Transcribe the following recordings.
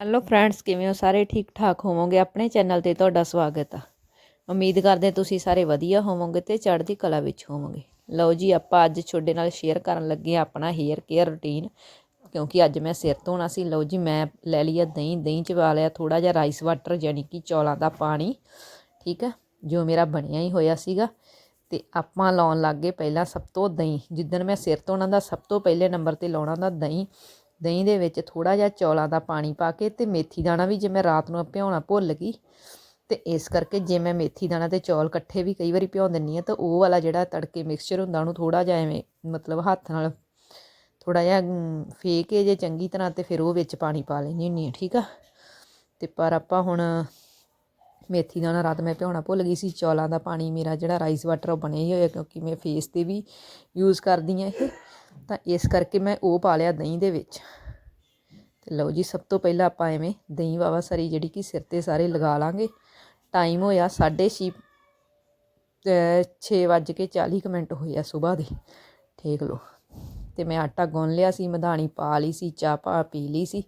Hello friends ਕਿਵੇਂ ਹੋ? ਸਾਰੇ ਠੀਕ ਠਾਕ ਹੋਵੋਗੇ? ਆਪਣੇ ਚੈਨਲ ਤੇ ਤੁਹਾਡਾ ਸਵਾਗਤ ਆ। ਉਮੀਦ ਕਰਦੇ ਤੁਸੀਂ ਸਾਰੇ ਵਧੀਆ ਹੋਵੋਗੇ ਤੇ ਚੜ੍ਹਦੀ ਕਲਾ ਵਿੱਚ ਹੋਵੋਗੇ। ਲਓ ਜੀ, ਆਪਾਂ ਅੱਜ ਤੁਹਾਡੇ ਨਾਲ ਸ਼ੇਅਰ ਕਰਨ ਲੱਗੇ ਹਾਂ ਆਪਣਾ ਹੇਅਰ ਕੇਅਰ ਰੁਟੀਨ ਕਿਉਂਕਿ ਅੱਜ ਮੈਂ ਸਿਰ ਧੋਣਾ ਸੀ। ਲਓ ਜੀ, ਮੈਂ ਲੈ ਲਿਆ ਦਹੀਂ ਦਹੀਂ ਚ ਪਾ ਲਿਆ ਥੋੜਾ ਜਿਹਾ ਰਾਈਸ ਵਾਟਰ ਯਾਨੀ ਕਿ ਚੌਲਾਂ ਦਾ ਪਾਣੀ, ਠੀਕ ਹੈ ਜੋ ਮੇਰਾ ਬਣਿਆ ਹੀ ਹੋਇਆ ਸੀਗਾ। ਤੇ ਆਪਾਂ ਲਾਉਣ ਲੱਗ ਗਏ ਪਹਿਲਾਂ ਸਭ ਤੋਂ ਦਹੀਂ। ਜਿੱਦਣ ਮੈਂ ਸਿਰ ਧੋਣਾ ਦਾ ਸਭ ਤੋਂ ਪਹਿਲੇ ਨੰਬਰ ਤੇ ਲਾਉਣਾ ਦਾ ਦਹੀਂ। ਦਹੀਂ ਦੇ ਵਿੱਚ ਥੋੜਾ ਜਿਹਾ ਚੌਲਾਂ ਦਾ ਪਾਣੀ ਪਾ ਕੇ ਤੇ ਮੇਥੀ ਦਾਣਾ ਵੀ ਜੇ ਮੈਂ ਰਾਤ ਨੂੰ ਭਿਉਣਾ ਭੁੱਲ ਗਈ ਤੇ ਇਸ ਕਰਕੇ ਜੇ ਮੈਂ ਮੇਥੀ ਦਾਣਾ ਤੇ ਚੌਲ ਇਕੱਠੇ ਵੀ ਕਈ ਵਾਰੀ ਭਿਉਂ ਦਿੰਨੀ ਆ ਤਾਂ ਉਹ ਵਾਲਾ ਜਿਹੜਾ ਤੜਕੇ ਮਿਕਸਚਰ ਹੁੰਦਾ ਉਹਨੂੰ ਥੋੜਾ ਜਿਹਾ ਐਵੇਂ ਮਤਲਬ ਹੱਥ ਨਾਲ ਥੋੜਾ ਜਿਹਾ ਅਮ, ਫੇਕ ਕੇ ਜੇ ਚੰਗੀ ਤਰ੍ਹਾਂ ਤੇ ਫਿਰ ਉਹ ਵਿੱਚ ਪਾਣੀ ਪਾ ਲੈਣੀ ਹੁੰਨੀ ਆ ਠੀਕ ਆ? ਤੇ ਪਰ ਆਪਾਂ ਹੁਣ ਮੇਥੀ ਦਾਣਾ ਰਾਤ ਮੈਂ ਭਿਉਣਾ ਭੁੱਲ ਗਈ ਸੀ ਚੌਲਾਂ ਦਾ ਪਾਣੀ ਮੇਰਾ ਜਿਹੜਾ ਰਾਈਸ ਵਾਟਰ ਉਹ ਬਣਿਆ ਹੀ ਹੋਇਆ ਕਿਉਂਕਿ ਮੈਂ ਫੇਸ ਤੇ ਵੀ ਯੂਜ਼ ਕਰਦੀ ਆ ਇਹ। ਤਾਂ ਇਸ ਕਰਕੇ ਮੈਂ ਉਹ ਪਾ ਲਿਆ ਦਹੀਂ ਦੇ ਵਿੱਚ। ਤੇ ਲਓ ਜੀ, ਸਭ ਤੋਂ ਪਹਿਲਾਂ ਆਪਾਂ ਐਵੇਂ ਦਹੀਂ ਵਾਵਾ ਸਰੀ ਜਿਹੜੀ ਕਿ ਸਿਰ ਤੇ ਸਾਰੇ ਲਗਾ ਲਾਂਗੇ। ਟਾਈਮ ਹੋਇਆ 6:30 ਛੇ ਵੱਜ ਕੇ 40 ਕੁ ਮਿੰਟ ਹੋਏ ਆ ਸਵੇਰ ਦੇ। ਠੀਕ ਲੋ ਤੇ ਮੈਂ ਆਟਾ ਗੁੰਨ ਲਿਆ ਸੀ, ਮਧਾਣੀ ਪਾ ਲਈ ਸੀ, ਚਾਹ ਪਾ ਪੀ ਲਈ ਸੀ।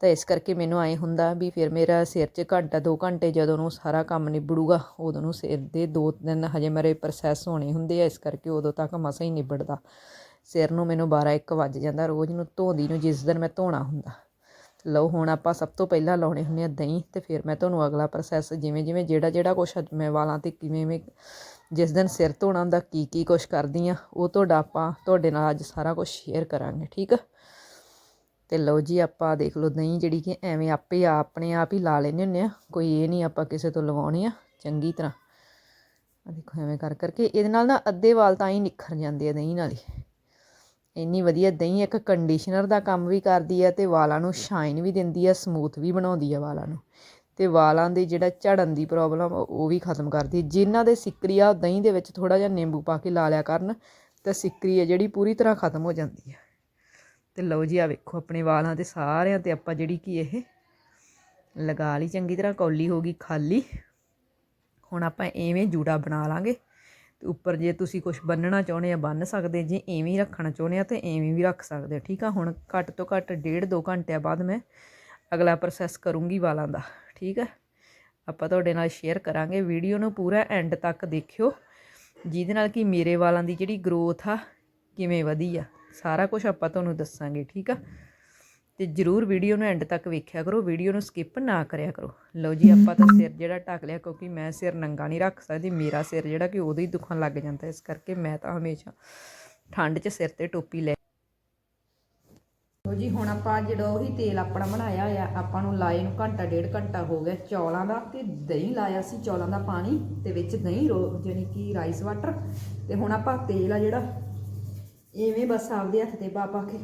ਤਾਂ ਇਸ ਕਰਕੇ ਮੈਨੂੰ ਐ ਹੁੰਦਾ ਵੀ ਫਿਰ ਮੇਰਾ ਸਿਰ 'ਚ ਘੰਟਾ 2 ਘੰਟੇ ਜਦੋਂ ਨੂੰ ਸਾਰਾ ਕੰਮ ਨਿਬੜੂਗਾ, ਉਦੋਂ ਨੂੰ ਸਿਰ ਦੇ ਦੋ ਦਿਨ ਹਜੇ ਮੇਰੇ ਪ੍ਰੋਸੈਸ ਹੋਣੇ ਹੁੰਦੇ ਆ, ਇਸ ਕਰਕੇ ਉਦੋਂ ਤੱਕ ਮਸਾ ਹੀ ਨਿਬੜਦਾ। ਸਿਰ ਨੂੰ ਮੈਨੂੰ 12 1 ਵੱਜ ਜਾਂਦਾ, ਰੋਜ਼ ਨੂੰ ਧੋਂਦੀ ਨੂੰ ਜਿਸ ਦਿਨ ਮੈਂ ਧੋਣਾ ਹੁੰਦਾ। ਲਓ, ਹੁਣ ਆਪਾਂ ਸਭ ਤੋਂ ਪਹਿਲਾਂ ਲਾਉਣੇ ਹੁੰਦੇ ਆ ਦਹੀਂ ਤੇ ਫਿਰ ਮੈਂ ਤੁਹਾਨੂੰ ਅਗਲਾ ਪ੍ਰੋਸੈਸ ਜਿਵੇਂ ਜਿਵੇਂ ਜਿਹੜਾ ਜਿਹੜਾ ਕੁਛ ਅੱਜ ਮੈਂ ਵਾਲਾਂ ਤੇ ਕਿਵੇਂ ਕਿਵੇਂ ਜਿਸ ਦਿਨ ਸਿਰ ਧੋਣਾ ਹੁੰਦਾ, ਕੀ ਕੀ ਕੁਛ ਕਰਦੀ ਆ ਉਹ ਤੁਹਾਡਾ ਆਪਾਂ ਤੁਹਾਡੇ ਨਾਲ ਅੱਜ ਸਾਰਾ ਕੁਝ ਸ਼ੇਅਰ ਕਰਾਂਗੇ, ਠੀਕ ਆ? ਤੇ ਲਓ ਜੀ, ਆਪਾਂ ਦੇਖ ਲਓ ਦਹੀਂ ਜਿਹੜੀ ਕਿ ਐਵੇਂ ਆਪੇ ਆਪਣੇ ਆਪ ਹੀ ਲਾ ਲੈਂਦੇ ਹੁੰਦੇ ਆ, ਕੋਈ ਇਹ ਨਹੀਂ ਆਪਾਂ ਕਿਸੇ ਤੋਂ ਲਵਾਉਣੀ ਆ, ਚੰਗੀ ਤਰ੍ਹਾਂ। ਆ ਦੇਖੋ, ਐਵੇਂ ਕਰ ਕਰਕੇ ਇਹਦੇ ਨਾਲ ਨਾ ਅੱਧੇ ਵਾਲ ਤਾਂ ਹੀ ਨਿਖਰ ਜਾਂਦੇ ਆ ਦਹੀਂ ਨਾਲ ਹੀ। ਇੰਨੀ ਵਧੀਆ ਦਹੀਂ ਇੱਕ ਕੰਡੀਸ਼ਨਰ ਦਾ ਕੰਮ ਵੀ ਕਰਦੀ ਹੈ ਅਤੇ ਵਾਲਾਂ ਨੂੰ ਸ਼ਾਈਨ ਵੀ ਦਿੰਦੀ ਹੈ ਸਮੂਥ ਵੀ ਬਣਾਉਂਦੀ ਹੈ ਵਾਲਾਂ ਨੂੰ। ਅਤੇ ਵਾਲਾਂ ਦੇ ਜਿਹੜਾ ਝੜਨ ਦੀ ਪ੍ਰੋਬਲਮ ਉਹ ਵੀ ਖਤਮ ਕਰਦੀ। ਹੈ ਜਿਨ੍ਹਾਂ ਦੇ ਸਿੱਕਰੀ ਆ, ਉਹ ਦਹੀਂ ਦੇ ਵਿੱਚ ਥੋੜ੍ਹਾ ਜਿਹਾ ਨਿੰਬੂ ਪਾ ਕੇ ਲਾ ਲਿਆ ਕਰਨ, ਤਾਂ ਸਿੱਕਰੀ ਹੈ ਜਿਹੜੀ ਪੂਰੀ ਤਰ੍ਹਾਂ ਖਤਮ ਹੋ ਜਾਂਦੀ ਹੈ ਅਤੇ ਲਓ ਜੀ ਆ ਵੇਖੋ ਆਪਣੇ ਵਾਲਾਂ ਤੇ ਸਾਰਿਆਂ ਤੇ ਆਪਾਂ ਜਿਹੜੀ ਕੀ ਇਹ ਲਗਾ ਲਈ, ਚੰਗੀ ਤਰ੍ਹਾਂ ਕੌਲੀ ਹੋ ਗਈ, ਖਾਲੀ। ਹੁਣ ਆਪਾਂ ਐਵੇਂ ਜੂੜਾ ਬਣਾ ਲਾਂਗੇ। ਤੇ ਉੱਪਰ ਜੇ ਤੁਸੀਂ ਕੁਝ ਬੰਨਣਾ ਚਾਹੁੰਦੇ ਆ, ਬੰਨ ਸਕਦੇ ਜੇ ਐਵੇਂ ਰੱਖਣਾ ਚਾਹੁੰਦੇ ਆ, ਤੇ ਐਵੇਂ ਵੀ ਰੱਖ ਸਕਦੇ ਆ, ਠੀਕ ਆ? ਹੁਣ ਘੱਟ ਤੋਂ ਘੱਟ ਡੇਢ ਦੋ ਘੰਟਿਆਂ ਬਾਅਦ ਮੈਂ ਅਗਲਾ ਪ੍ਰੋਸੈਸ ਕਰੂੰਗੀ ਵਾਲਾਂ ਦਾ, ਠੀਕ ਹੈ ਆਪਾਂ ਤੁਹਾਡੇ ਨਾਲ ਸ਼ੇਅਰ ਕਰਾਂਗੇ ਵੀਡੀਓ ਨੂੰ ਪੂਰਾ ਐਂਡ ਤੱਕ ਦੇਖਿਓ। ਜਿਹਦੇ ਨਾਲ ਕਿ ਮੇਰੇ ਵਾਲਾਂ ਦੀ ਜਿਹੜੀ ਗਰੋਥ ਆ, ਕਿਵੇਂ ਵਧੀ ਆ, ਸਾਰਾ ਕੁਝ ਆਪਾਂ ਤੁਹਾਨੂੰ ਦੱਸਾਂਗੇ, ਠੀਕ ਆ? ਤੇ ਜਰੂਰ ਵੀਡੀਓ ਨੂੰ ਐਂਡ ਤੱਕ ਵੇਖਿਆ ਕਰੋ, ਵੀਡੀਓ ਨੂੰ ਸਕਿਪ ਨਾ ਕਰਿਆ ਕਰੋ। ਲਓ ਜੀ, ਆਪਾਂ ਤਾਂ ਸਿਰ ਜਿਹੜਾ ਢੱਕ ਲਿਆ, ਕਿਉਂਕਿ ਮੈਂ ਸਿਰ ਨੰਗਾ ਨਹੀਂ ਰੱਖ ਸਕਦੀ, ਮੇਰਾ ਸਿਰ ਜਿਹੜਾ ਕਿ ਉਦੋਂ ਹੀ ਦੁਖਣ ਲੱਗ ਜਾਂਦਾ, ਇਸ ਕਰਕੇ ਮੈਂ ਤਾਂ ਹਮੇਸ਼ਾ ਠੰਡ 'ਚ ਸਿਰ ਤੇ ਟੋਪੀ ਲੈ ਲਓ ਜੀ, ਹੁਣ ਆਪਾਂ ਜਿਹੜਾ ਉਹੀ ਤੇਲ ਆਪਣਾ ਬਣਾਇਆ ਹੋਇਆ, ਆਪਾਂ ਨੂੰ ਲਾਏ ਨੂੰ ਘੰਟਾ, ਡੇਢ ਘੰਟਾ ਹੋ ਗਿਆ, ਚੌਲਾਂ ਦਾ ਤੇ ਦਹੀਂ ਲਾਇਆ ਸੀ, ਚੌਲਾਂ ਦਾ ਪਾਣੀ ਤੇ ਵਿੱਚ ਦਹੀਂ ਰੋ ਜਾਨੀ ਕਿ ਰਾਈਸ ਵਾਟਰ ਤੇ ਹੁਣ ਆਪਾਂ ਤੇਲ ਆ ਜਿਹੜਾ ਐਵੇਂ ਬਸ ਆਪਦੇ ਹੱਥ ਤੇ ਪਾ ਪਾ ਕੇ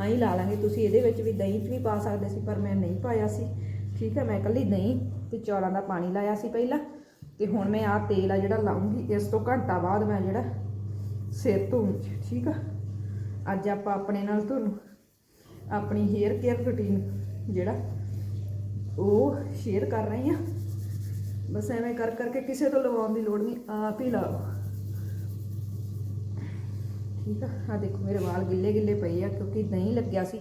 ਆਹੀਂ ਲਾ ਲਾਂਗੇ। ਤੁਸੀਂ ਇਹਦੇ ਵਿੱਚ ਵੀ ਦਹੀਂ 'ਚ ਵੀ ਪਾ ਸਕਦੇ ਸੀ, ਪਰ ਮੈਂ ਨਹੀਂ ਪਾਇਆ ਸੀ। ਠੀਕ ਹੈ, ਮੈਂ ਇਕੱਲੀ ਦਹੀਂ ਤੇ ਚੌਲਾਂ ਦਾ ਪਾਣੀ ਲਾਇਆ ਸੀ ਪਹਿਲਾਂ। ਤੇ ਹੁਣ ਮੈਂ ਆਹ ਤੇਲ ਆ ਜਿਹੜਾ ਲਾਉਂਗੀ, ਇਸ ਤੋਂ ਘੰਟਾ ਬਾਅਦ ਮੈਂ ਜਿਹੜਾ ਸਿਰ ਧੋਉਂਗੀ ਠੀਕ ਆ? ਅੱਜ ਆਪਾਂ ਆਪਣੇ ਨਾਲ ਤੁਹਾਨੂੰ ਆਪਣੀ ਹੇਅਰ ਕੇਅਰ ਰੁਟੀਨ ਜਿਹੜਾ ਉਹ ਸ਼ੇਅਰ ਕਰ ਰਹੀ ਆ ਬਸ ਐਵੇਂ ਕਰ ਕਰਕੇ ਕਿਸੇ ਤੋਂ ਲਵਾਉਣ ਦੀ ਲੋੜ ਨਹੀਂ, ਆਪ ਹੀ ਲਾਓ। ਠੀਕ ਆ? ਆ ਦੇਖੋ, ਮੇਰੇ ਵਾਲ ਗਿੱਲੇ ਗਿੱਲੇ ਪਏ ਆ, ਕਿਉਂਕਿ ਦਹੀਂ ਲੱਗਿਆ ਸੀ।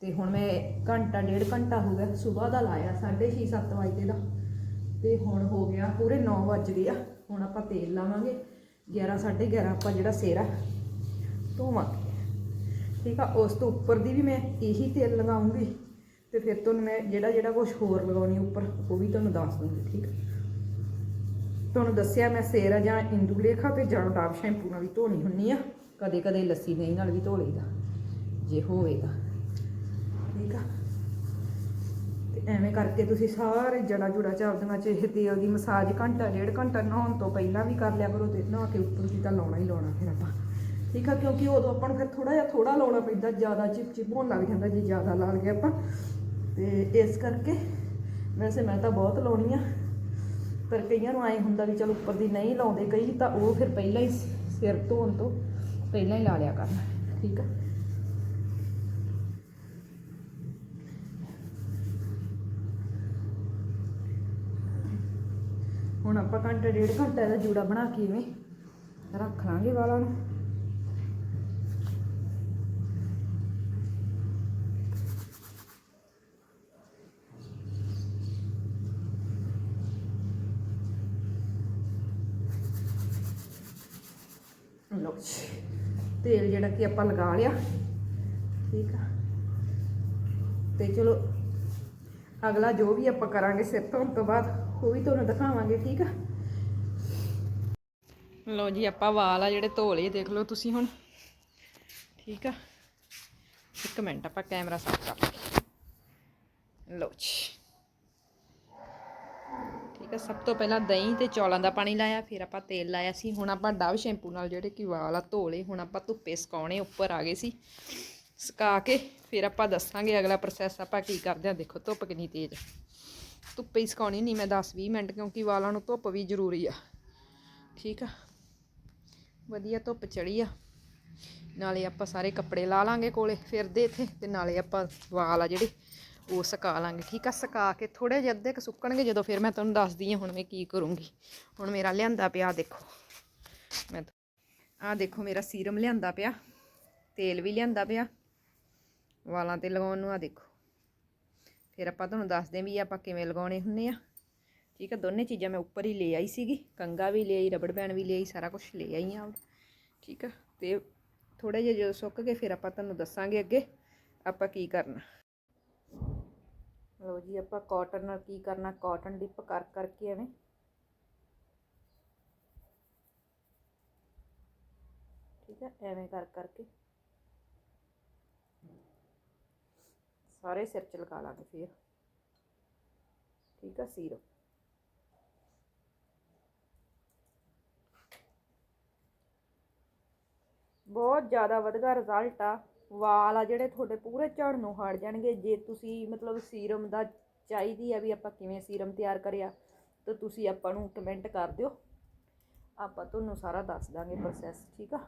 ਤੇ ਹੁਣ ਮੈਂ ਘੰਟਾ, ਡੇਢ ਘੰਟਾ ਹੋ ਗਿਆ ਸਵੇਰ ਦਾ ਲਾਇਆ 6:30 7 ਵਜੇ ਦਾ। ਤੇ ਹੁਣ ਹੋ ਗਿਆ, ਪੂਰੇ 9 ਵੱਜ ਗਏ ਆ। ਹੁਣ ਆਪਾਂ ਤੇਲ ਲਾਵਾਂਗੇ 11 11:30 ਆਪਾਂ ਜਿਹੜਾ ਸਿਰ ਧੋਵਾਂਗੇ। ਠੀਕ ਆ? ਉਸ ਤੋਂ ਉੱਪਰ ਦੀ ਵੀ ਮੈਂ ਇਹੀ ਤੇਲ ਲਗਾਉਂਗੀ। ਤੇ ਫਿਰ ਤੁਹਾਨੂੰ ਮੈਂ ਜਿਹੜਾ ਜਿਹੜਾ ਕੁਝ ਹੋਰ ਲਗਾਉਣੀ ਉੱਪਰ, ਉਹ ਵੀ ਤੁਹਾਨੂੰ ਦੱਸ ਦੂੰਗੀ, ਠੀਕ ਆ? ਤੁਹਾਨੂੰ ਦੱਸਿਆ ਮੈਂ ਸੇਰਾ ਜਾਂ ਇੰਦੂ ਰੇਖਾ ਤੇ ਜਾਂ ਡਾਬ ਸ਼ੈਂਪੂ ਨਾਲ ਵੀ ਧੋਣੀ ਹੁੰਨੀ ਆ। ਕਦੇ ਕਦੇ ਲੱਸੀ ਦਹੀਂ ਨਾਲ ਵੀ ਧੋ ਲਈਦਾ, ਜੇ ਹੋਵੇਗਾ। ਠੀਕ ਆ? ਤੇ ਐਵੇਂ ਕਰਕੇ ਤੁਸੀਂ ਸਾਰੇ ਜੜਾ ਜੁੜਾ ਚਾਬਦੀਆਂ ਚ ਇਹ ਤੇਲ ਦੀ ਮਸਾਜ ਘੰਟਾ, ਡੇਢ ਘੰਟਾ ਨਹਾਉਣ ਤੋਂ ਪਹਿਲਾਂ ਵੀ ਕਰ ਲਿਆ ਕਰੋ ਤੇ ਨਹਾ ਕੇ ਉੱਪਰ ਦੀ ਤਾਂ ਲਾਉਣਾ ਹੀ ਲਾਉਣਾ ਫਿਰ ਆਪਾਂ। ਠੀਕ ਆ? ਕਿਉਂਕਿ ਉਦੋਂ ਆਪਾਂ ਨੂੰ ਫਿਰ ਥੋੜਾ ਜਿਹਾ ਥੋੜਾ ਲਾਉਣਾ ਪੈਂਦਾ, ਜ਼ਿਆਦਾ ਚਿਪ ਚਿਪ ਹੋਣ ਲੱਗ ਜਾਂਦਾ ਜੇ ਜ਼ਿਆਦਾ ਲਾ ਲਈਏ ਆਪਾਂ। ਤੇ ਇਸ ਕਰਕੇ ਵੈਸੇ ਮੈਂ ਤਾਂ ਬਹੁਤ ਲਾਉਣੀ ਆ। ਪਰ ਕਈਆਂ ਨੂੰ ਐ ਹੁੰਦਾ ਵੀ ਚਲ ਉੱਪਰ ਦੀ ਨਹੀਂ ਲਾਉਂਦੇ ਕਈ, ਤਾਂ ਉਹ ਫਿਰ ਪਹਿਲਾਂ ਹੀ ਸਿਰ ਧੋਣ ਤੋਂ ਪਹਿਲਾਂ ਹੀ ਲਾ ਲਿਆ ਕਰਨਾ, ਠੀਕ ਆ? ਹੁਣ ਆਪਾਂ ਘੰਟਾ, ਡੇਢ ਘੰਟਾ ਇਹਦਾ ਜੂੜਾ ਬਣਾ ਕੇ ਇਵੇਂ ਰੱਖ ਲਾਂਗੇ ਵਾਲਾਂ ਨੂੰ। ਲਓ ਜੀ ਤੇਲ ਜਿਹੜਾ ਕਿ ਆਪਾਂ ਲਗਾ ਲਿਆ, ਠੀਕ ਆ। ਤੇ ਚਲੋ, ਅਗਲਾ ਜੋ ਵੀ ਆਪਾਂ ਕਰਾਂਗੇ ਸਿਰ ਧੋਣ ਤੋਂ ਬਾਅਦ, ਉਹ ਵੀ ਤੁਹਾਨੂੰ ਦਿਖਾਵਾਂਗੇ, ਠੀਕ ਆ। ਲਓ ਜੀ, ਆਪਾਂ ਵਾਲ ਆ ਜਿਹੜੇ ਧੋ ਲਏ, ਦੇਖ ਲਓ ਤੁਸੀਂ ਹੁਣ। ਠੀਕ ਆ। ਇੱਕ ਮਿੰਟ ਆਪਾਂ ਕੈਮਰਾ ਸਾਫ਼ ਕਰ ਲਓ ਜੀ। ਠੀਕ ਸਭ ਤੋਂ ਪਹਿਲਾਂ ਦਹੀਂ ਤੇ ਚੌਲਾਂ ਦਾ ਪਾਣੀ ਲਾਇਆ, ਫਿਰ ਆਪਾਂ ਤੇਲ ਲਾਇਆ ਸੀ। ਹੁਣ ਆਪਾਂ ਡਵ ਸ਼ੈਂਪੂ ਨਾਲ ਜਿਹੜੇ ਕਿ ਵਾਲ ਆ ਧੋ ਲਏ ਹੁਣ ਆਪਾਂ ਧੁੱਪੇ ਸੁਕਾਉਣੇ, ਉੱਪਰ ਆ ਗਏ ਸੀ। ਸੁਕਾ ਕੇ ਫਿਰ ਆਪਾਂ ਦੱਸਾਂਗੇ ਅਗਲਾ ਪ੍ਰੋਸੈਸ ਆਪਾਂ ਕੀ ਕਰਦੇ ਆ ਦੇਖੋ, ਧੁੱਪ ਕਿੰਨੀ ਤੇਜ਼ ਆ। ਧੁੱਪੇ ਹੀ ਸੁਕਾਉਣੀ ਨਹੀਂ ਮੈਂ 10-20 ਮਿੰਟ, ਕਿਉਂਕਿ ਵਾਲਾਂ ਨੂੰ ਧੁੱਪ ਵੀ ਜ਼ਰੂਰੀ ਆ। ਠੀਕ ਆ? ਵਧੀਆ ਧੁੱਪ ਚੜੀ ਆ। ਨਾਲੇ ਆਪਾਂ ਸਾਰੇ ਕੱਪੜੇ ਲਾ ਲਾਂਗੇ ਕੋਲੇ ਫਿਰਦੇ ਇੱਥੇ, ਤੇ ਨਾਲੇ ਆਪਾਂ ਵਾਲ ਆ ਜਿਹੜੇ ਉਹ ਸੁਕਾ ਲਾਂਗੇ। ਠੀਕ ਆ, ਸੁਕਾ ਕੇ ਥੋੜੇ ਜਿਹੇ ਅੱਧੇ ਕੁ ਸੁੱਕਣਗੇ, ਜਦੋਂ ਫਿਰ ਮੈਂ ਤੁਹਾਨੂੰ ਦੱਸਦੀ ਹਾਂ ਹੁਣ ਮੈਂ ਕੀ ਕਰੂੰਗੀ। ਹੁਣ ਮੇਰਾ ਲਿਆਂਦਾ ਪਿਆ, ਦੇਖੋ। ਮੈਂ ਆ ਦੇਖੋ, ਮੇਰਾ ਸੀਰਮ ਲਿਆਂਦਾ ਪਿਆ, ਤੇਲ ਵੀ ਲਿਆਂਦਾ ਪਿਆ, ਵਾਲਾਂ ਤੇ ਲਗਾਉਣ ਨੂੰ ਆ ਦੇਖੋ। ਫਿਰ ਆਪਾਂ ਤੁਹਾਨੂੰ ਦੱਸਦੇ ਹਾਂ ਵੀ ਆਪਾਂ ਕਿਵੇਂ ਲਗਾਉਣੇ ਹੁੰਨੇ ਆ। ਠੀਕ ਆ, ਦੋਨੇ ਚੀਜ਼ਾਂ ਮੈਂ ਉੱਪਰ ਹੀ ਲੈ ਆਈ ਸੀਗੀ। ਕੰਗਾ ਵੀ ਲੈ ਆਈ ਰਬੜ ਬੈਂਡ ਵੀ ਲੈ ਆਈ ਸਾਰਾ ਕੁਝ ਲੈ ਆਈ ਆ ਠੀਕ ਆ, ਤੇ ਥੋੜੇ ਜਿਹਾ ਜਦੋਂ ਸੁੱਕ ਗਏ, ਫਿਰ ਆਪਾਂ ਤੁਹਾਨੂੰ ਦੱਸਾਂਗੇ ਅੱਗੇ ਆਪਾਂ ਕੀ ਕਰਨਾ। ਲਓ ਜੀ, ਆਪਾਂ ਕਾਟਨ ਨਾਲ ਕੀ ਕਰਨਾ ਕਾਟਨ ਡਿਪ ਕਰ ਕਰਕੇ ਐਵੇਂ। ਠੀਕ ਹੈ ਐਵੇਂ ਕਰ ਕਰਕੇ। ਸਾਰੇ ਸਿਰ ਚ ਲਗਾ ਲਾਂਗੇ ਫਿਰ। ਠੀਕ ਆ ਸੀਰਮ ਬਹੁਤ ਜ਼ਿਆਦਾ ਵਧੀਆ ਰਿਜ਼ਲਟ ਆ। ਵਾਲ ਆ ਜਿਹੜੇ ਤੁਹਾਡੇ ਪੂਰੇ ਝੜ ਨੂੰ ਹਟ ਜਾਣਗੇ। ਜੇ ਤੁਸੀਂ ਮਤਲਬ ਸੀਰਮ ਦਾ ਚਾਹੀਦੀ ਆ ਵੀ ਆਪਾਂ ਕਿਵੇਂ ਸੀਰਮ ਤਿਆਰ ਕਰਿਆ, ਤਾਂ ਤੁਸੀਂ ਆਪਾਂ ਨੂੰ ਕਮੈਂਟ ਕਰ ਦਿਓ। ਆਪਾਂ ਤੁਹਾਨੂੰ ਸਾਰਾ ਦੱਸ ਦਾਂਗੇ ਪ੍ਰੋਸੈਸ ਠੀਕ ਆ?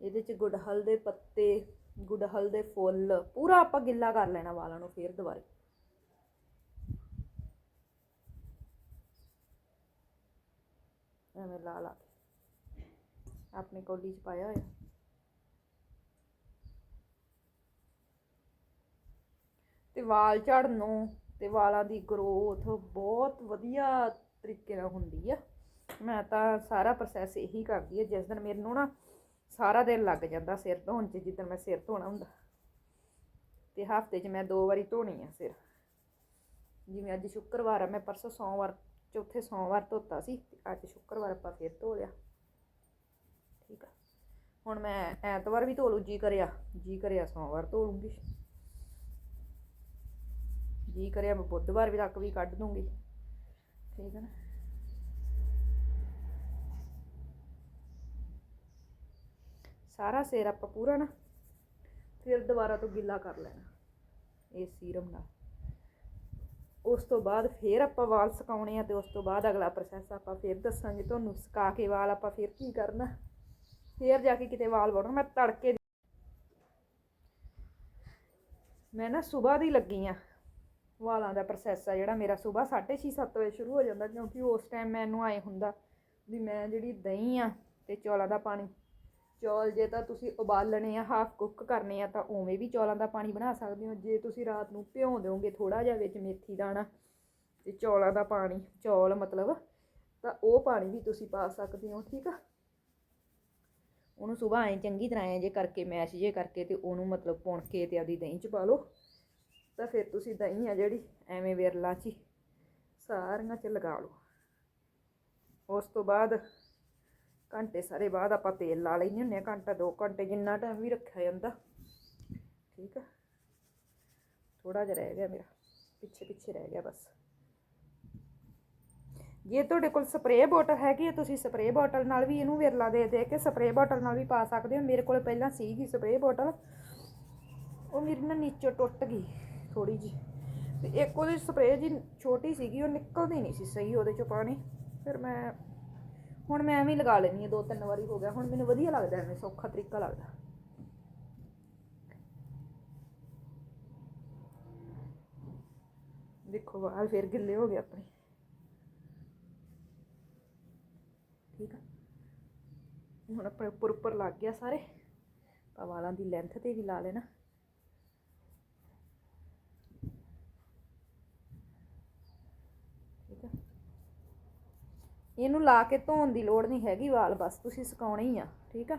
ਇਹਦੇ ਚ ਗੁੜਹਲ ਦੇ ਪੱਤੇ, ਗੁੜਹਲ ਦੇ ਫੁੱਲ, ਪੂਰਾ ਆਪਾਂ ਗਿੱਲਾ ਕਰ ਲੈਣਾ ਵਾਲਾਂ ਨੂੰ ਫੇਰ ਦੁਬਾਰੇ। ਐਵੇਂ ਲਾ ਲਾ ਆਪਣੇ ਕੋਲੀ ਚ ਪਾਇਆ ਹੋਇਆ। ਤੇ ਵਾਲ ਝੜਨ ਨੂੰ ਤੇ ਵਾਲਾਂ ਦੀ ਗਰੋਥ ਬਹੁਤ ਵਧੀਆ ਤਰੀਕੇ ਨਾਲ ਹੁੰਦੀ ਆ। ਮੈਂ ਤਾਂ ਸਾਰਾ ਪ੍ਰੋਸੈਸ ਇਹੀ ਕਰਦੀ ਆ, ਜਿਸ ਦਿਨ ਮੈਨੂੰ ਨਾ ਸਾਰਾ ਦਿਨ ਲੱਗ ਜਾਂਦਾ ਸਿਰ ਧੋਣ 'ਚ, ਜਿੱਦਣ ਮੈਂ ਸਿਰ ਧੋਣਾ ਹੁੰਦਾ। ਤੇ ਹਫ਼ਤੇ 'ਚ ਮੈਂ ਦੋ ਵਾਰੀ ਧੋਣੀ ਆ ਸਿਰ। ਜਿਵੇਂ ਅੱਜ ਸ਼ੁੱਕਰਵਾਰ ਆ, ਮੈਂ ਪਰਸੋਂ ਸੋਮਵਾਰ, ਚੌਥੇ ਸੋਮਵਾਰ ਧੋਤਾ ਸੀ ਅੱਜ ਸ਼ੁੱਕਰਵਾਰ ਆਪਾਂ ਫਿਰ ਧੋ ਲਿਆ। ਠੀਕ ਆ। ਹੁਣ ਮੈਂ ਐਤਵਾਰ ਵੀ ਧੋ ਲੂ ਜੀ ਕਰਿਆ ਜੀ ਕਰਿਆ ਸੋਮਵਾਰ ਧੋ ਲੂੰਗੀ ਜੀ ਕਰਿਆ, ਮੈਂ ਬੁੱਧਵਾਰ ਵੀ ਤੱਕ ਵੀ ਕੱਢ ਦੂੰਗੀ। ਠੀਕ ਹੈ ਨਾ? ਸਾਰਾ ਸਿਰ ਆਪਾਂ ਪੂਰਾ ਨਾ, ਫਿਰ ਦੁਬਾਰਾ ਤੋਂ ਗਿੱਲਾ ਕਰ ਲੈਣਾ, ਇਹ ਸੀਰਮ ਨਾਲ। ਉਸ ਤੋਂ ਬਾਅਦ ਫਿਰ ਆਪਾਂ ਵਾਲ ਸੁਕਾਉਣੇ ਆ ਤੇ ਉਸ ਤੋਂ ਬਾਅਦ ਅਗਲਾ ਪ੍ਰੋਸੈਸ ਆਪਾਂ ਫਿਰ ਦੱਸਾਂਗੇ ਤੁਹਾਨੂੰ, ਸੁਕਾ ਕੇ ਵਾਲ ਆਪਾਂ ਫਿਰ ਕੀ ਕਰਨਾ। ਫਿਰ ਜਾ ਕੇ ਕਿਤੇ ਵਾਲ ਵੜਨ ਮੈਂ ਤੜਕੇ ਮੈਂ ਨਾ ਸਵੇਰ ਦੀ ਲੱਗੀ ਆ। ਵਾਲਾਂ ਦਾ ਪ੍ਰੋਸੈਸ ਆ ਜਿਹੜਾ ਮੇਰਾ ਸਵੇਰ 6:30 7 ਵਜੇ ਸ਼ੁਰੂ ਹੋ ਜਾਂਦਾ, ਕਿਉਂਕਿ ਉਸ ਟਾਈਮ ਮੈਨੂੰ ਆਏ ਹੁੰਦਾ ਵੀ ਮੈਂ ਜਿਹੜੀ ਦਹੀਂ ਆ ਤੇ ਚੌਲਾਂ ਦਾ ਪਾਣੀ, ਚੌਲ ਜੇ ਤਾਂ ਤੁਸੀਂ ਉਬਾਲਣੇ ਆ ਹਾਫ ਕੁੱਕ ਕਰਨੇ ਆ, ਤਾਂ ਉਵੇਂ ਵੀ ਚੌਲਾਂ ਦਾ ਪਾਣੀ ਬਣਾ ਸਕਦੇ ਹੋ। ਜੇ ਤੁਸੀਂ ਰਾਤ ਨੂੰ ਭਿਉਂ ਦਿਓਗੇ ਥੋੜਾ ਜਿਹਾ ਵਿੱਚ ਮੇਥੀ ਦਾਣਾ ਤੇ ਚੌਲਾਂ ਦਾ ਪਾਣੀ, ਚੌਲ ਮਤਲਬ, ਤਾਂ ਉਹ ਪਾਣੀ ਵੀ ਤੁਸੀਂ ਪਾ ਸਕਦੇ ਹੋ, ਠੀਕ ਆ? ਉਹਨੂੰ ਸਵੇਰ ਐਂ ਚੰਗੀ ਤਰ੍ਹਾਂ ਐਂ ਜੇ ਕਰਕੇ ਮੈਸ਼ ਜੇ ਕਰਕੇ ਤੇ ਉਹਨੂੰ ਮਤਲਬ ਪੁਣ ਕੇ ਤੇ ਆਪਦੀ ਦਹੀਂ ਚ ਪਾ ਲਓ। ਤਾਂ ਫਿਰ ਤੁਸੀਂ ਦਹੀਂ ਆ ਜਿਹੜੀ, ਐਵੇਂ ਵਿਰਲਾ ਚ ਸਾਰੀਆਂ ਚ ਲਗਾ ਲਓ। ਉਸ ਤੋਂ ਬਾਅਦ ਘੰਟੇ ਸਾਰੇ ਬਾਅਦ ਆਪਾਂ ਤੇਲ ਲਾ ਲੈਂਦੇ ਹੁੰਦੇ ਆ, ਘੰਟਾ 2 ਘੰਟੇ ਜਿੰਨਾ ਟਾਈਮ ਵੀ ਰੱਖਿਆ ਜਾਂਦਾ। ਠੀਕ ਆ? ਥੋੜਾ ਜਿਹਾ ਰਹਿ ਗਿਆ ਮੇਰਾ ਪਿੱਛੇ ਪਿੱਛੇ ਰਹਿ ਗਿਆ ਬਸ। ਜੇ ਤੁਹਾਡੇ ਕੋਲ ਸਪਰੇਅ ਬੋਟਲ ਹੈਗੀ ਹੈ, ਤੁਸੀਂ ਸਪਰੇਅ ਬੋਟਲ ਨਾਲ ਵੀ ਇਹਨੂੰ ਵਿਰਲਾ ਦੇ ਦੇ ਕੇ ਸਪਰੇਅ ਬੋਟਲ ਨਾਲ ਵੀ ਪਾ ਸਕਦੇ ਹੋ। ਮੇਰੇ ਕੋਲ ਪਹਿਲਾਂ ਸੀਗੀ ਸਪਰੇਅ ਬੋਟਲ। ਉਹ ਮੇਰੇ ਨਾਲ ਨੀਚੋਂ ਟੁੱਟ ਗਈ ਥੋੜੀ ਜੀ ਤੇ ਇੱਕ ਉਹਦੀ ਸਪਰੇਅ ਜੀ ਛੋਟੀ ਸੀਗੀ, ਉਹ ਨਿਕਲਦੀ ਨਹੀਂ ਸੀ ਸਹੀ ਉਹਦੇ ਚੋਂ ਪਾਣੀ। ਫਿਰ ਮੈਂ, ਹੁਣ ਮੈਂ ਐਵੇਂ ਲਗਾ ਲੈਂਦੀ ਹਾਂ, ਦੋ ਤਿੰਨ ਵਾਰੀ ਹੋ ਗਿਆ। ਹੁਣ ਮੈਨੂੰ ਵਧੀਆ ਲੱਗਦਾ, ਐਵੇਂ ਸੌਖਾ ਤਰੀਕਾ ਲੱਗਦਾ। ਦੇਖੋ, ਵਾਲ ਫਿਰ ਗਿੱਲੇ ਹੋ ਗਏ ਆਪਣੇ। ਠੀਕ ਆ? ਹੁਣ ਆਪਣੇ ਉੱਪਰ ਉੱਪਰ ਲੱਗ ਗਿਆ ਸਾਰੇ। ਤਾਂ ਵਾਲਾਂ ਦੀ ਲੈਂਥ ਤੇ ਵੀ ਲਾ ਲੈਣਾ। ਠੀਕ ਆ? ਇਹਨੂੰ ਲਾ ਕੇ ਧੋਣ ਦੀ ਲੋੜ ਨਹੀਂ ਹੈਗੀ ਵਾਲ, ਬਸ ਤੁਸੀਂ ਸੁਕਾਉਣੇ ਹੀ ਆ। ਠੀਕ ਆ?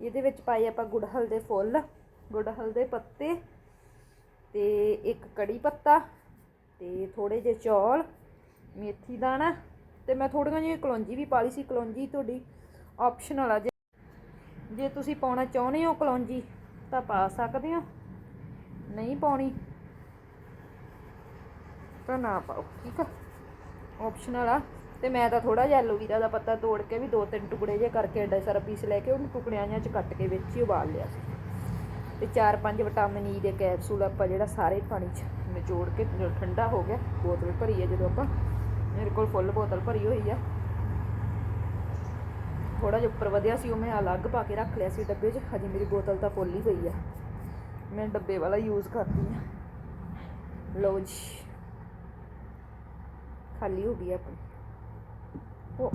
ਇਹਦੇ ਵਿੱਚ ਪਾਈ ਆਪਾਂ ਗੁੜਹਲ ਦੇ ਫੁੱਲ, ਗੁੜਹਲ ਦੇ ਪੱਤੇ ਤੇ ਇੱਕ ਕੜੀ ਪੱਤਾ ਤੇ ਥੋੜੇ ਜਿਹੇ ਚੌਲ ਮੇਥੀ ਦਾਣਾ ਤੇ ਮੈਂ ਥੋੜੀਆਂ ਜਿਹੀਆਂ ਕਲੌਂਜੀ ਵੀ ਪਾ ਲਈ ਸੀ। ਕਲੌਂਜੀ ਤੁਹਾਡੀ ਆਪਸ਼ਨਲ ਆ। ਜੇ ਜੇ ਤੁਸੀਂ ਪਾਉਣਾ ਚਾਹੁੰਦੇ ਹੋ ਕਲੌਂਜੀ, ਤਾਂ ਪਾ ਸਕਦੇ ਹੋ। ਨਹੀਂ ਪਾਉਣੀ, ਤਾਂ ਨਾ ਪਾਓ, ਠੀਕ ਆ? ਆਪਸ਼ਨਲ ਆ। ਤੇ ਮੈਂ ਤਾਂ ਥੋੜਾ ਜਿਹਾ ਐਲੋਵੀਰਾ ਦਾ ਪੱਤਾ ਤੋੜ ਕੇ ਵੀ ਦੋ ਤਿੰਨ ਟੁਕੜੇ ਜੇ ਕਰਕੇ ਐਡਾ ਸਾਰਾ ਪੀਸ ਲੈ ਕੇ ਉਹਨੂੰ ਟੁਕੜਿਆਂ ਜਿਹਾ ਚ ਕੱਟ ਕੇ ਵਿੱਚ ਹੀ ਉਬਾਲ ਲਿਆ ਸੀ। ਤੇ ਚਾਰ ਪੰਜ ਵਿਟਾਮਿਨ ਈ e ਦੇ ਕੈਪਸੂਲ ਆਪਾਂ ਜਿਹੜਾ ਸਾਰੇ ਪਾਣੀ 'ਚ ਨਿਚੋੜ ਕੇ, ਜਦੋਂ ਠੰਡਾ ਹੋ ਗਿਆ, ਬੋਤਲ ਭਰੀ ਹੈ ਜਦੋਂ ਆਪਾਂ। ਮੇਰੇ ਕੋਲ ਫੁੱਲ ਬੋਤਲ ਭਰੀ ਹੋਈ ਆ। ਥੋੜਾ ਜਿਹਾ ਉੱਪਰ ਵਧਿਆ ਸੀ, ਉਹ ਮੈਂ ਅਲੱਗ ਪਾ ਕੇ ਰੱਖ ਲਿਆ ਸੀ ਡੱਬੇ 'ਚ। ਹਜੇ ਮੇਰੀ ਬੋਤਲ ਤਾਂ ਫੁੱਲ ਹੀ ਪਈ ਆ। ਮੈਂ ਡੱਬੇ ਵਾਲਾ ਯੂਜ਼ ਕਰਦੀ ਆ। ਲਓ ਜੀ। ਖਾਲੀ ਹੋ ਗਈ ਆਪਣੀ। ਉਹ।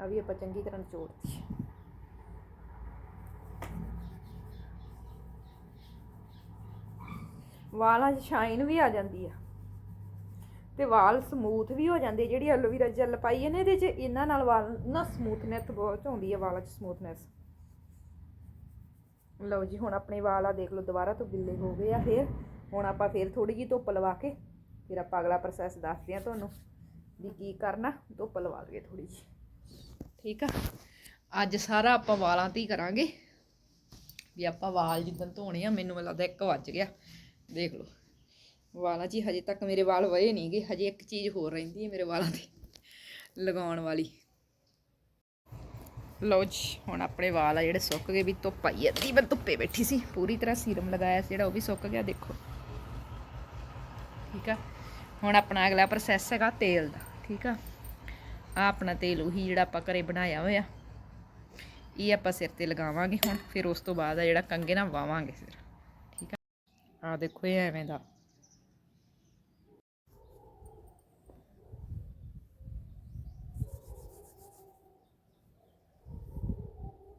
ਆ ਵੀ ਆਪਾਂ ਚੰਗੀ ਤਰ੍ਹਾਂ ਨਿਚੋੜਤੀ ਵਾਲਾਂ 'ਚ ਸ਼ਾਈਨ ਵੀ ਆ ਜਾਂਦੀ ਆ। ਤੇ ਵਾਲ ਸਮੂਥ ਵੀ ਹੋ ਜਾਂਦੇ ਜਿਹੜੀ ਐਲੋਵੀਰਾ ਜੈਲ ਪਾਈ ਹੈ ਨੇ, ਇਹਦੇ 'ਚ ਇਹਨਾਂ ਨਾਲ ਵਾਲ ਨਾ ਸਮੂਥਨੈਸ ਬਹੁਤ ਆਉਂਦੀ ਹੈ ਵਾਲਾਂ 'ਚ ਸਮੂਥਨੈਸ ਲਓ ਜੀ, ਹੁਣ ਆਪਣੇ ਵਾਲ ਆ ਦੇਖ ਲਓ, ਦੁਬਾਰਾ ਤੋਂ ਗਿੱਲੇ ਹੋ ਗਏ ਆ ਫੇਰ। ਹੁਣ ਆਪਾਂ ਫੇਰ ਥੋੜੀ ਜਿਹੀ ਧੁੱਪ ਲਵਾ ਕੇ, ਫਿਰ ਆਪਾਂ ਅਗਲਾ ਪ੍ਰੋਸੈਸ ਦੱਸਦੇ ਆ ਤੁਹਾਨੂੰ ਵੀ ਕੀ ਕਰਨਾ। ਧੁੱਪ ਲਵਾ ਲਈਏ ਥੋੜੀ ਜਿਹੀ। ਠੀਕ ਆ? ਅੱਜ ਸਾਰਾ ਆਪਾਂ ਵਾਲਾਂ ਤੇ ਹੀ ਕਰਾਂਗੇ। ਵੀ ਆਪਾਂ ਵਾਲ ਜਿੱਦਣ ਧੋਣੇ ਆ, ਮੈਨੂੰ ਲੱਗਦਾ 1 ਵੱਜ ਗਿਆ। ਦੇਖ ਲਓ। ਵਾਲਾਂ 'ਚ ਹੀ ਹਜੇ ਤੱਕ ਮੇਰੇ ਵਾਲ ਵਏ ਨਹੀਂ ਗਏ, ਹਜੇ ਇੱਕ ਚੀਜ਼ ਹੋਰ ਰਹਿੰਦੀ ਹੈ ਮੇਰੇ ਵਾਲਾਂ ਤੇ, ਲਗਾਉਣ ਵਾਲੀ। ਲਓ ਜੀ, ਹੁਣ ਆਪਣੇ ਵਾਲ ਆ ਜਿਹੜੇ ਸੁੱਕ ਗਏ ਵੀ ਧੁੱਪ ਆਈ ਅੱਧੀ ਮੈਂ ਧੁੱਪੇ ਬੈਠੀ ਸੀ, ਪੂਰੀ ਤਰ੍ਹਾਂ ਸੀਰਮ ਲਗਾਇਆ ਸੀ ਜਿਹੜਾ ਉਹ ਵੀ ਸੁੱਕ ਗਿਆ, ਦੇਖੋ। ਠੀਕ ਆ? ਹੁਣ ਆਪਣਾ ਅਗਲਾ ਪ੍ਰੋਸੈਸ ਹੈਗਾ ਤੇਲ ਦਾ, ਠੀਕ ਆ? ਆ ਆਪਣਾ ਤੇਲ ਉਹੀ ਜਿਹੜਾ ਆਪਾਂ ਘਰੇ ਬਣਾਇਆ ਹੋਇਆ। ਇਹ ਆਪਾਂ ਸਿਰ ਤੇ ਲਗਾਵਾਂਗੇ ਹੁਣ, ਫਿਰ ਉਸ ਤੋਂ ਬਾਅਦ ਆ ਜਿਹੜਾ ਕੰਗੇ ਨਾਲ ਵਾਵਾਂਗੇ ਸਿਰ। ਆ ਦੇਖੋ ਇਹ ਐਵੇਂ ਦਾ।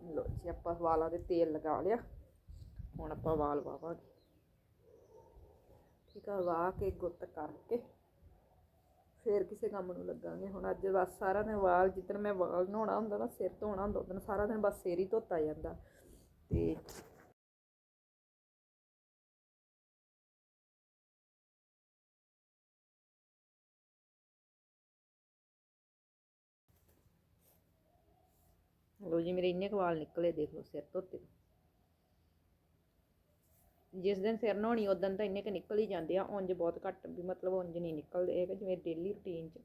ਲੋ ਜੀ, ਆਪਾਂ ਵਾਲਾਂ ਤੇ ਤੇਲ ਲਗਾ ਲਿਆ। ਹੁਣ ਆਪਾਂ ਵਾਲ ਵਾਵਾਂਗੇ। ਠੀਕ ਆ ਵਾ ਕੇ ਗੁੱਤ ਕਰਕੇ ਫੇਰ ਕਿਸੇ ਕੰਮ ਨੂੰ ਲੱਗਾਂਗੇ। ਹੁਣ ਅੱਜ ਬਸ ਸਾਰਾ ਦਿਨ ਵਾਲ, ਜਿੱਦਣ ਮੈਂ ਵਾਲ ਨਹਾਉਣਾ ਹੁੰਦਾ ਨਾ, ਸਿਰ ਧੋਣਾ ਹੁੰਦਾ ਉਦੋਂ ਸਾਰਾ ਦਿਨ ਬਸ ਸਿਰ ਹੀ ਧੋਤਾ ਜਾਂਦਾ। ਤੇ ਲੋ ਜੀ, ਮੇਰੇ ਇੰਨੇ ਕੁ ਵਾਲ ਨਿਕਲੇ, ਦੇਖ ਲਓ, ਸਿਰ ਧੋਤੇ ਜਿਸ ਦਿਨ ਸਿਰ ਨਹਾਉਣੀ ਉਦੋਂ ਤਾਂ ਇੰਨੇ ਕੁ ਨਿਕਲ ਹੀ ਜਾਂਦੇ ਆ, ਉਂਝ ਬਹੁਤ ਘੱਟ ਵੀ ਮਤਲਬ ਉਂਝ ਨਹੀਂ ਨਿਕਲਦੇ ਹੈਗੇ, ਜਿਵੇਂ ਡੇਲੀ ਰੁਟੀਨ 'ਚ।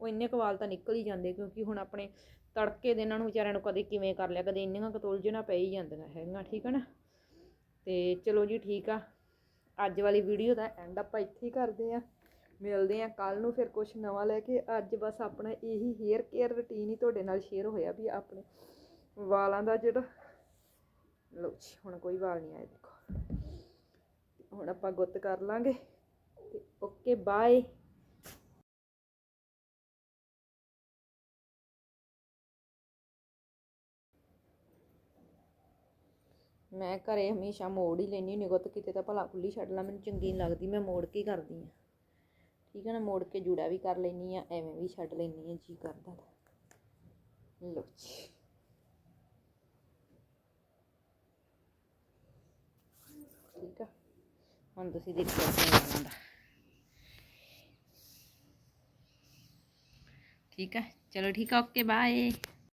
ਉਹ ਇੰਨੇ ਕੁ ਵਾਲ ਤਾਂ ਨਿਕਲ ਹੀ ਜਾਂਦੇ, ਕਿਉਂਕਿ ਹੁਣ ਆਪਣੇ ਤੜਕੇ ਦੇ ਇਹਨਾਂ ਨੂੰ ਵਿਚਾਰਿਆਂ ਨੂੰ ਕਦੇ ਕਿਵੇਂ ਕਰ ਲਿਆ, ਕਦੇ ਇੰਨੀਆਂ ਕੁ ਤੁਲਝਣਾ ਪੈ ਹੀ ਜਾਂਦੀਆਂ ਹੈਗੀਆਂ, ਠੀਕ ਹੈ ਨਾ? ਤੇ ਚਲੋ ਜੀ, ਠੀਕ ਆ। ਅੱਜ ਵਾਲੀ ਵੀਡੀਓ ਦਾ ਐਂਡ ਆਪਾਂ ਇੱਥੇ ਹੀ ਕਰਦੇ ਆ। ਮਿਲਦੇ ਆ ਕੱਲ ਨੂੰ ਫਿਰ ਕੁਝ ਨਵਾਂ ਲੈ ਕੇ। ਅੱਜ ਬਸ ਆਪਣਾ ਇਹੀ ਹੇਅਰ ਕੇਅਰ ਰੁਟੀਨ ਹੀ ਤੁਹਾਡੇ ਨਾਲ ਸ਼ੇਅਰ ਹੋਇਆ ਵੀ ਆਪਣੇ ਵਾਲਾਂ ਦਾ ਜਿਹੜਾ ਲੋ ਜੀ, ਹੁਣ ਕੋਈ ਵਾਲ ਨਹੀਂ ਆਏ ਦੇਖੋ। ਹੁਣ ਆਪਾਂ ਗੁੱਤ ਕਰ ਲਾਂਗੇ ਤੇ ਓਕੇ, ਬਾਏ। ਮੈਂ ਘਰੇ ਹਮੇਸ਼ਾ ਮੋੜ ਹੀ ਲੈਣੀ ਹੁੰਦੀ ਗੁੱਤ, ਕਿਤੇ ਤਾਂ ਭਲਾ ਖੁੱਲੀ ਛੱਡ ਲਾ, ਮੈਨੂੰ ਚੰਗੀ ਨਹੀਂ ਲੱਗਦੀ, ਮੈਂ ਮੋੜ ਕੇ ਕਰਦੀ ਆ ਠੀਕ ਹੈ ਨਾ, ਮੋੜ ਕੇ ਜੂੜਾ ਵੀ ਕਰ ਲੈਣੀ ਆ ਐਵੇਂ ਵੀ ਛੱਡ ਲੈਣੀ ਆ ਜੀ ਕਰਦਾ ਤਾਂ। ਲਓ ਜੀ। ਠੀਕ ਆ। ਹੁਣ ਤੁਸੀਂ ਦੇਖੋ ਆਪਣੇ ਦਾ। ਠੀਕ ਆ। ਚਲੋ ਠੀਕ ਆ ਓਕੇ ਬਾਏ